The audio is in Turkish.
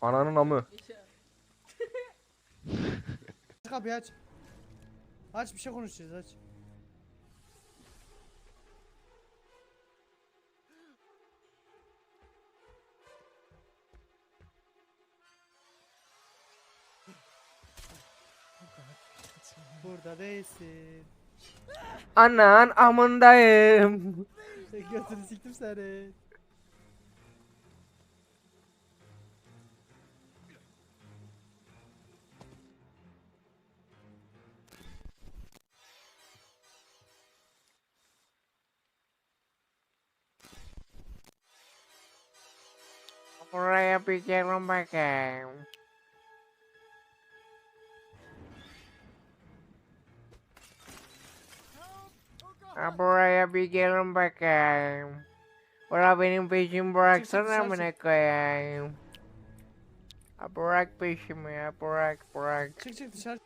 Ananın amı. Aç kapıyı aç. Aç bir şey konuşacağız aç. Burada değilsin. Anan amındayım. Götünü siktim seni. I break fishing on my game. I ya pidieron bacán. Ahora ya pidieron bacán. Ahora vienen fishing por zona me I break fishing me, break aporak.